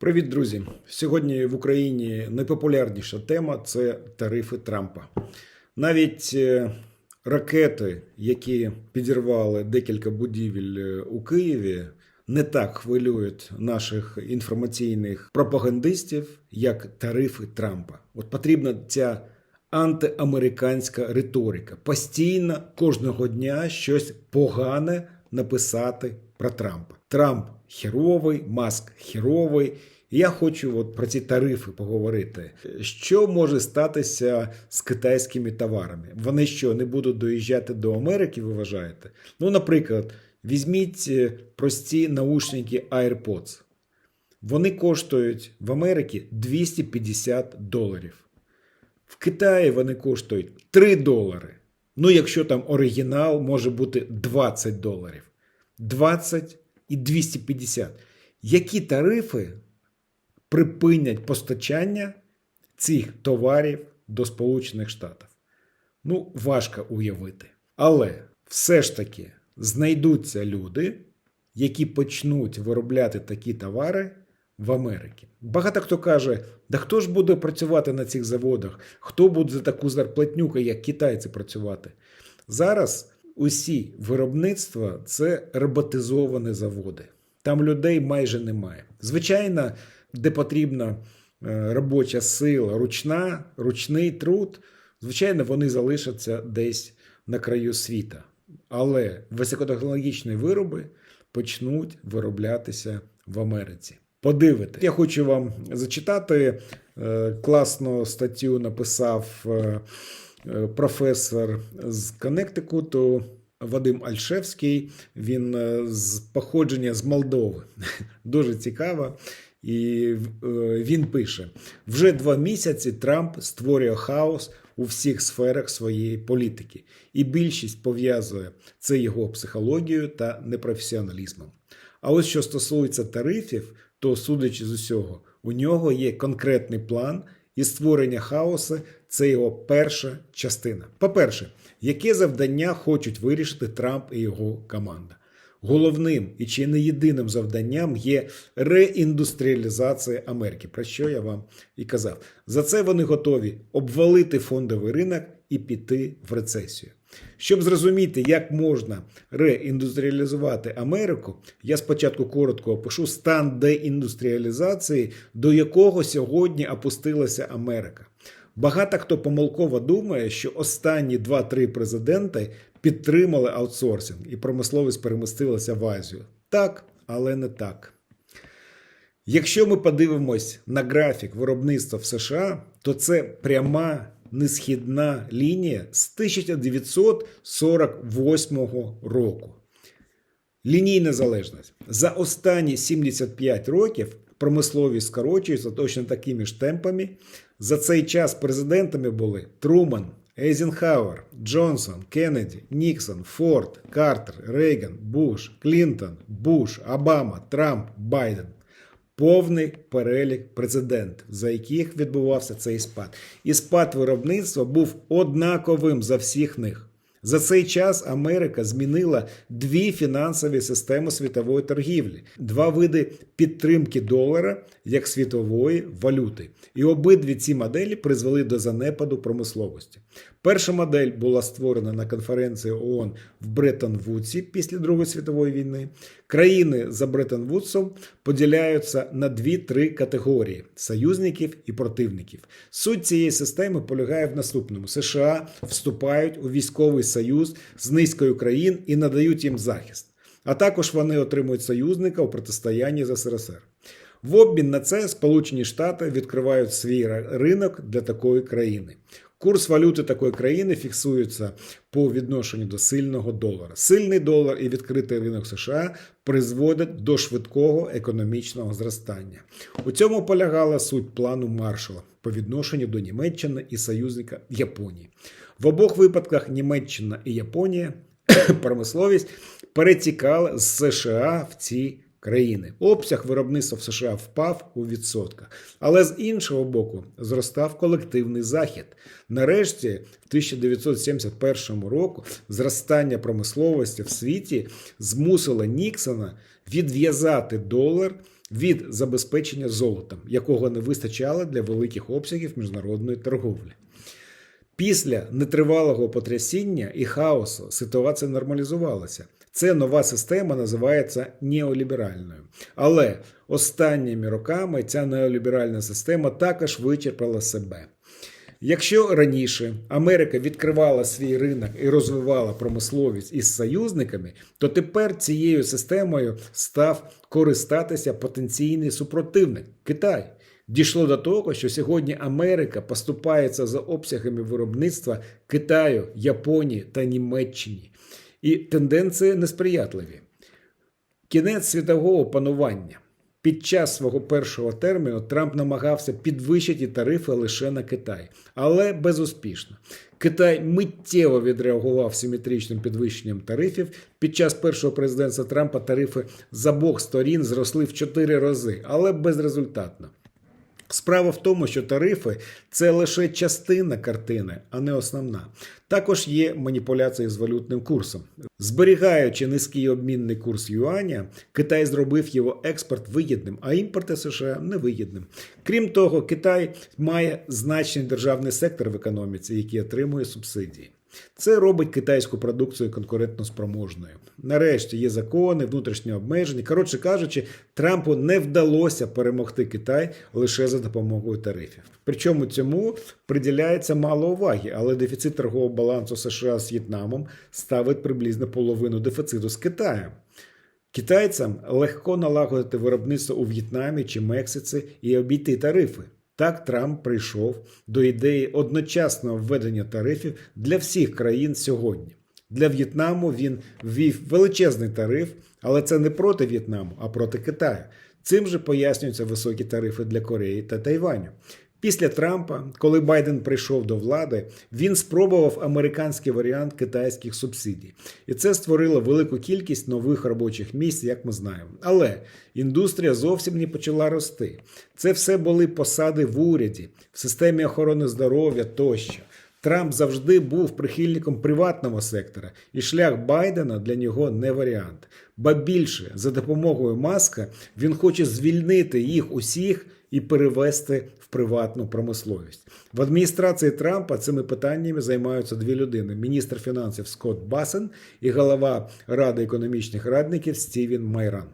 Привіт, друзі! Сьогодні в Україні найпопулярніша тема це тарифи Трампа. Навіть е, ракети, які підірвали декілька будівель е, у Києві, не так хвилюють наших інформаційних пропагандистів, як тарифи Трампа. От потрібна ця антиамериканська риторика. Постійно кожного дня щось погане написати про Трампа. Трамп херовий, маск херовий. Я хочу от про ці тарифи поговорити. Що може статися з китайськими товарами? Вони що не будуть доїжджати до Америки? Ви вважаєте? Ну, наприклад, візьміть е, прості наушники AirPods. Вони коштують в Америці 250 доларів. В Китаї вони коштують 3 долари. Ну, якщо там оригінал, може бути 20 доларів. 20 і 250. Які тарифи припинять постачання цих товарів до Сполучених Штатів? Ну, важко уявити. Але все ж таки знайдуться люди, які почнуть виробляти такі товари в Америці. Багато хто каже, да хто ж буде працювати на цих заводах? Хто буде за таку зарплатню, як китайці працювати? Зараз усі виробництва це роботизовані заводи. Там людей майже немає. Звичайно, де потрібна е, робоча сила, ручна, ручний труд, звичайно, вони залишаться десь на краю світа. Але високотехнологічні вироби почнуть вироблятися в Америці. Подивитись. Я хочу вам зачитати е, класну статтю написав е, професор з Коннектикуту Вадим Альшевський. Він е, з походження з Молдови. Дуже цікаво. І е, він пише: вже два місяці Трамп створює хаос у всіх сферах своєї політики, і більшість пов'язує це його психологією та непрофесіоналізмом. А ось що стосується тарифів, то, судячи з усього, у нього є конкретний план, і створення хаосу це його перша частина. По-перше, яке завдання хочуть вирішити Трамп і його команда? Головним і чи не єдиним завданням є реіндустріалізація Америки, про що я вам і казав. За це вони готові обвалити фондовий ринок і піти в рецесію. Щоб зрозуміти, як можна реіндустріалізувати Америку, я спочатку коротко опишу стан деіндустріалізації, до якого сьогодні опустилася Америка. Багато хто помилково думає, що останні 2-3 президенти підтримали аутсорсинг і промисловість перемістилася в Азію. Так, але не так. Якщо ми подивимось на графік виробництва в США, то це пряма несхідна лінія з 1948 року. Лінійна залежність. За останні 75 років промисловість скорочується точно такими ж темпами. За цей час президентами були Труман, Ейзенхауер, Джонсон, Кеннеді, Ніксон, Форд, Картер, Рейган, Буш, Клінтон, Буш, Обама, Трамп, Байден. Повний перелік президентів, за яких відбувався цей спад. І спад виробництва був однаковим за всіх них. За цей час Америка змінила дві фінансові системи світової торгівлі, два види підтримки долара як світової валюти. І обидві ці моделі призвели до занепаду промисловості. Перша модель була створена на конференції ООН в Бреттон-Вудсі після Другої світової війни. Країни за Бреттон-Вудсом поділяються на дві-три категорії союзників і противників. Суть цієї системи полягає в наступному: США вступають у військовий союз з низкою країн і надають їм захист. А також вони отримують союзника у протистоянні з СРСР. В обмін на це Сполучені Штати відкривають свій ринок для такої країни. Курс валюти такої країни фіксується по відношенню до сильного долара. Сильний долар і відкритий ринок США призводять до швидкого економічного зростання. У цьому полягала суть плану Маршала по відношенню до Німеччини і союзника Японії. В обох випадках Німеччина і Японія промисловість перетікали з США в ці країни. Обсяг виробництва в США впав у відсотках, але з іншого боку зростав колективний захід. Нарешті, в 1971 року, зростання промисловості в світі змусило Ніксона відв'язати долар від забезпечення золотом, якого не вистачало для великих обсягів міжнародної торговлі. Після нетривалого потрясіння і хаосу ситуація нормалізувалася. Це нова система називається неоліберальною. Але останніми роками ця неоліберальна система також вичерпала себе. Якщо раніше Америка відкривала свій ринок і розвивала промисловість із союзниками, то тепер цією системою став користатися потенційний супротивник Китай. Дійшло до того, що сьогодні Америка поступається за обсягами виробництва Китаю, Японії та Німеччині. І тенденції несприятливі. Кінець світового панування. Під час свого першого терміну Трамп намагався підвищити тарифи лише на Китай, але безуспішно. Китай миттєво відреагував симетричним підвищенням тарифів. Під час першого президентства Трампа тарифи з обох сторін зросли в 4 рази, але безрезультатно. Справа в тому, що тарифи це лише частина картини, а не основна. Також є маніпуляції з валютним курсом. Зберігаючи низький обмінний курс юаня, Китай зробив його експорт вигідним, а імпорти США невигідним. Крім того, Китай має значний державний сектор в економіці, який отримує субсидії. Це робить китайську продукцію конкурентно спроможною. Нарешті є закони, внутрішні обмеження. Коротше кажучи, Трампу не вдалося перемогти Китай лише за допомогою тарифів. Причому цьому приділяється мало уваги, але дефіцит торгового балансу США з В'єтнамом ставить приблизно половину дефіциту з Китаєм. Китайцям легко налагодити виробництво у В'єтнамі чи Мексиці і обійти тарифи. Так Трамп прийшов до ідеї одночасного введення тарифів для всіх країн сьогодні. Для В'єтнаму він ввів величезний тариф, але це не проти В'єтнаму, а проти Китаю. Цим же пояснюються високі тарифи для Кореї та Тайваню. Після Трампа, коли Байден прийшов до влади, він спробував американський варіант китайських субсидій, і це створило велику кількість нових робочих місць, як ми знаємо. Але індустрія зовсім не почала рости. Це все були посади в уряді, в системі охорони здоров'я тощо. Трамп завжди був прихильником приватного сектора, і шлях Байдена для нього не варіант. Ба більше за допомогою маска він хоче звільнити їх усіх і перевести в приватну промисловість. В адміністрації Трампа цими питаннями займаються дві людини: міністр фінансів Скотт Басен і голова Ради економічних радників Стівен Майран.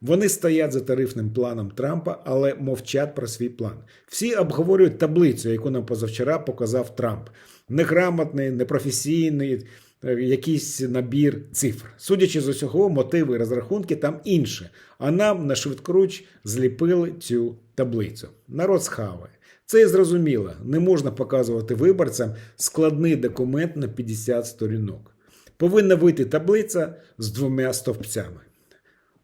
Вони стоять за тарифним планом Трампа, але мовчать про свій план. Всі обговорюють таблицю, яку нам позавчора показав Трамп. Неграмотний, непрофесійний, е, якийсь набір цифр. Судячи з усього, мотиви і розрахунки там інші. А нам на швидкоруч зліпили цю таблицю. Народ схаває. Це і зрозуміло. Не можна показувати виборцям складний документ на 50 сторінок. Повинна вийти таблиця з двома стовпцями.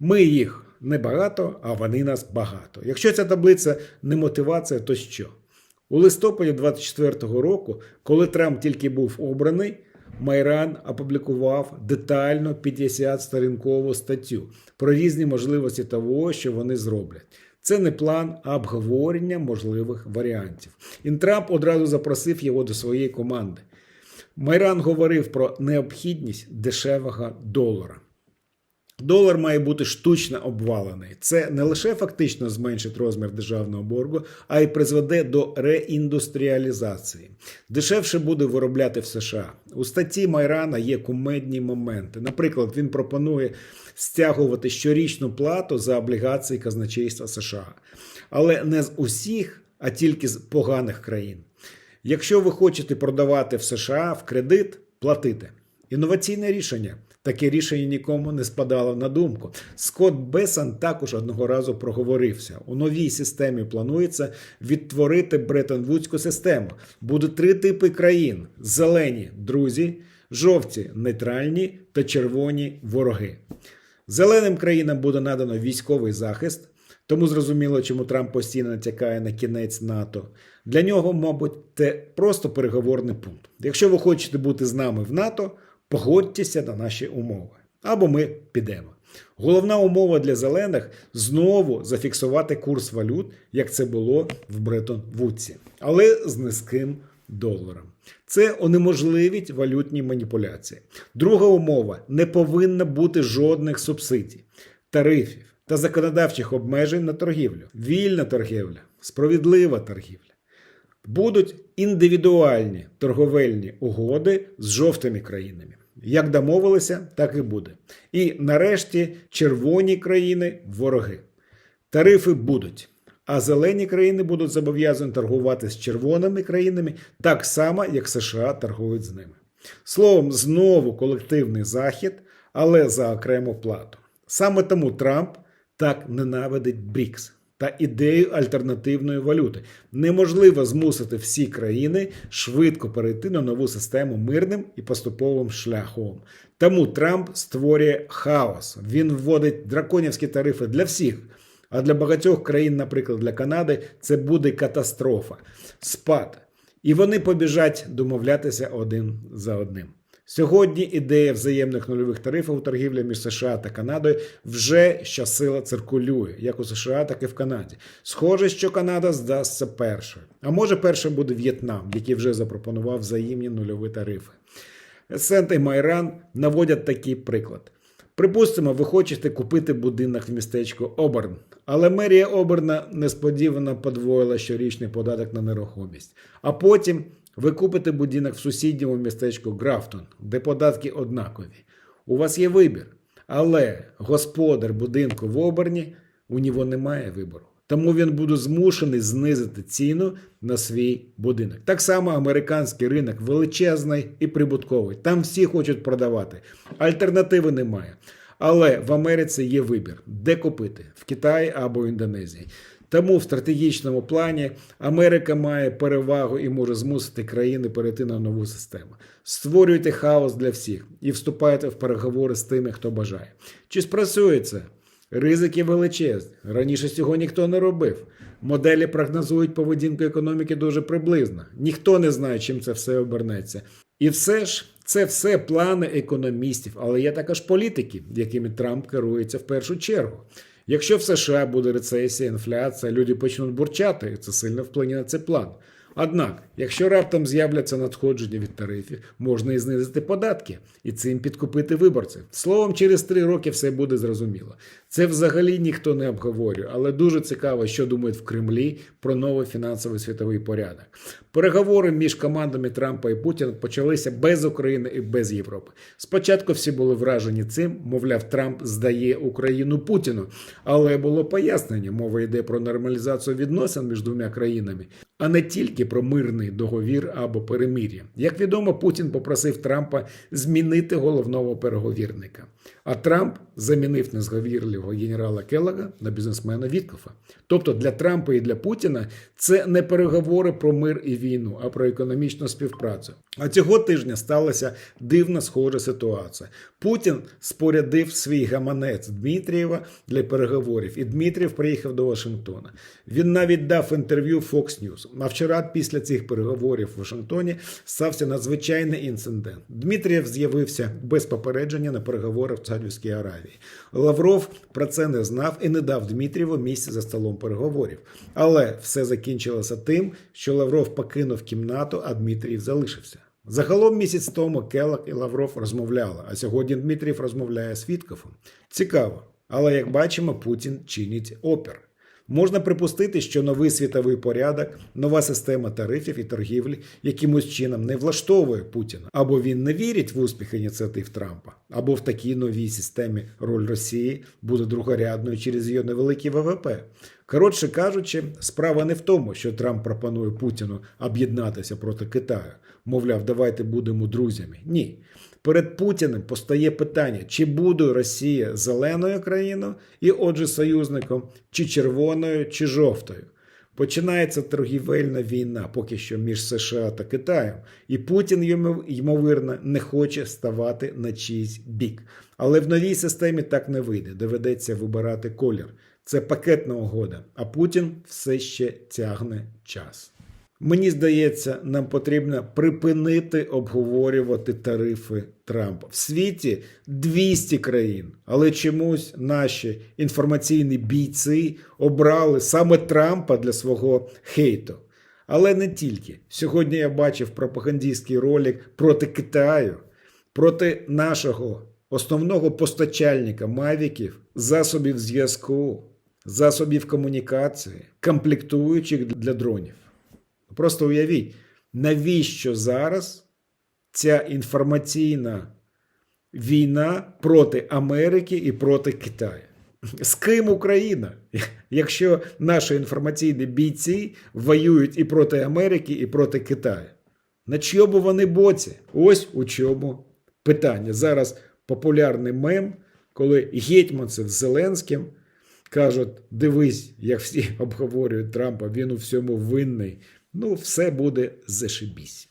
Ми їх небагато, а вони нас багато. Якщо ця таблиця не мотивація, то що? У листопаді 24-го року, коли Трамп тільки був обраний, Майран опублікував детально 50-сторінкову статтю про різні можливості того, що вони зроблять. Це не план, а обговорення можливих варіантів. І Трамп одразу запросив його до своєї команди. Майран говорив про необхідність дешевого долара. Долар має бути штучно обвалений. Це не лише фактично зменшить розмір державного боргу, а й призведе до реіндустріалізації. Дешевше буде виробляти в США. У статті Майрана є кумедні моменти. Наприклад, він пропонує стягувати щорічну плату за облігації казначейства США, але не з усіх, а тільки з поганих країн. Якщо ви хочете продавати в США в кредит, платите. Інноваційне рішення. Таке рішення нікому не спадало на думку. Скотт Бесан також одного разу проговорився. У новій системі планується відтворити Бреттон-Вудську систему. Буде три типи країн: зелені друзі, жовті нейтральні та червоні вороги. Зеленим країнам буде надано військовий захист, тому зрозуміло, чому Трамп постійно натякає на кінець НАТО. Для нього, мабуть, це просто переговорний пункт. Якщо ви хочете бути з нами в НАТО, погодьтеся на наші умови. Або ми підемо. Головна умова для зелених знову зафіксувати курс валют, як це було в Бреттон-Вудсі, але з низьким доларом. Це унеможливить валютні маніпуляції. Друга умова не повинно бути жодних субсидій, тарифів, та законодавчих обмежень на торгівлю. Вільна торгівля, справедлива торгівля. Будуть індивідуальні торговельні угоди з жовтими країнами. Як домовилися, так і буде. І нарешті червоні країни вороги. Тарифи будуть. А зелені країни будуть зобов'язані торгувати з червоними країнами так само, як США торгують з ними. Словом, знову колективний захід, але за окрему плату. Саме тому Трамп так ненавидить БРІКС та ідею альтернативної валюти. Неможливо змусити всі країни швидко перейти на нову систему мирним і поступовим шляхом. Тому Трамп створює хаос. Він вводить драконівські тарифи для всіх. А для багатьох країн, наприклад, для Канади, це буде катастрофа, спад. І вони побіжать домовлятися один за одним. Сьогодні ідея взаємних нульових тарифів у торгівлі між США та Канадою вже щасила циркулює, як у США, так і в Канаді. Схоже, що Канада здасться першою. А може, першим буде В'єтнам, який вже запропонував взаємні нульові тарифи. Сент і Майран наводять такий приклад. Припустимо, ви хочете купити будинок в містечку Оберн, але мерія Оберна несподівано подвоїла щорічний податок на нерухомість. А потім ви купите будинок в сусідньому містечку Графтон, де податки однакові. У вас є вибір. Але господар будинку в Оберні у нього немає вибору. Тому він буде змушений знизити ціну на свій будинок. Так само американський ринок величезний і прибутковий. Там всі хочуть продавати. Альтернативи немає. Але в Америці є вибір, де купити в Китаї або Індонезії. Тому в стратегічному плані Америка має перевагу і може змусити країни перейти на нову систему. Створюйте хаос для всіх і вступайте в переговори з тими, хто бажає. Чи спрацює це? Ризики величезні. Раніше цього ніхто не робив. Моделі прогнозують поведінку економіки дуже приблизно. Ніхто не знає, чим це все обернеться. І все ж це все плани економістів, але є також політики, якими Трамп керується в першу чергу. Якщо в США буде рецесія, інфляція, люди почнуть бурчати, і це сильно вплине на цей план. Однак, якщо раптом з'являться надходження від тарифів, можна і знизити податки і цим підкупити виборців. Словом, через три роки все буде зрозуміло. Це взагалі ніхто не обговорює, але дуже цікаво, що думають в Кремлі про новий фінансовий світовий порядок. Переговори між командами Трампа і Путіна почалися без України і без Європи. Спочатку всі були вражені цим, мовляв, Трамп здає Україну Путіну, але було пояснення, мова йде про нормалізацію відносин між двома країнами, а не тільки про мирний договір або перемир'я. Як відомо, Путін попросив Трампа змінити головного переговірника. А Трамп замінив незговірливого генерала Келлога на бізнесмена Віткофа. Тобто для Трампа і для Путіна це не переговори про мир і війну, а про економічну співпрацю. А цього тижня сталася дивна схожа ситуація. Путін спорядив свій гаманець Дмитрієва для переговорів, і Дмитрієв приїхав до Вашингтона. Він навіть дав інтерв'ю Fox News. А вчора, після цих переговорів в Вашингтоні, стався надзвичайний інцидент. Дмитрієв з'явився без попередження на переговорах в Саудівській Аравії. Лавров про це не знав і не дав Дмитрієву місця за столом переговорів. Але все закінчилося тим, що Лавров покинув кімнату, а Дмитрієв залишився. Загалом місяць тому Келак і Лавров розмовляли, а сьогодні Дмитрієв розмовляє з Віткофом. Цікаво. Але як бачимо, Путін чинить опір. Можна припустити, що новий світовий порядок, нова система тарифів і торгівлі якимось чином не влаштовує Путіна, або він не вірить в успіх ініціатив Трампа, або в такій новій системі роль Росії буде другорядною через її невеликий ВВП. Коротше кажучи, справа не в тому, що Трамп пропонує Путіну об'єднатися проти Китаю. Мовляв, давайте будемо друзями. Ні. Перед Путіним постає питання, чи буде Росія зеленою країною і, отже, союзником, чи червоною, чи жовтою. Починається торгівельна війна поки що між США та Китаєм, і Путін, ймовірно, не хоче ставати на чийсь бік. Але в новій системі так не вийде. Доведеться вибирати колір. Це пакетна угода, а Путін все ще тягне час. Мені здається, нам потрібно припинити обговорювати тарифи Трампа. В світі 200 країн, але чомусь наші інформаційні бійці обрали саме Трампа для свого хейту. Але не тільки. Сьогодні я бачив пропагандистський ролик проти Китаю, проти нашого основного постачальника мавіків, засобів зв'язку, засобів комунікації, комплектуючих для дронів. Просто уявіть, навіщо зараз ця інформаційна війна проти Америки і проти Китаю? З ким Україна? Якщо наші інформаційні бійці воюють і проти Америки, і проти Китаю. На чому вони боці? Ось у чому питання. Зараз популярний мем, коли гетьманцев з Зеленським кажуть: дивись, як всі обговорюють Трампа, він у всьому винний. Ну, все буде зашибісь.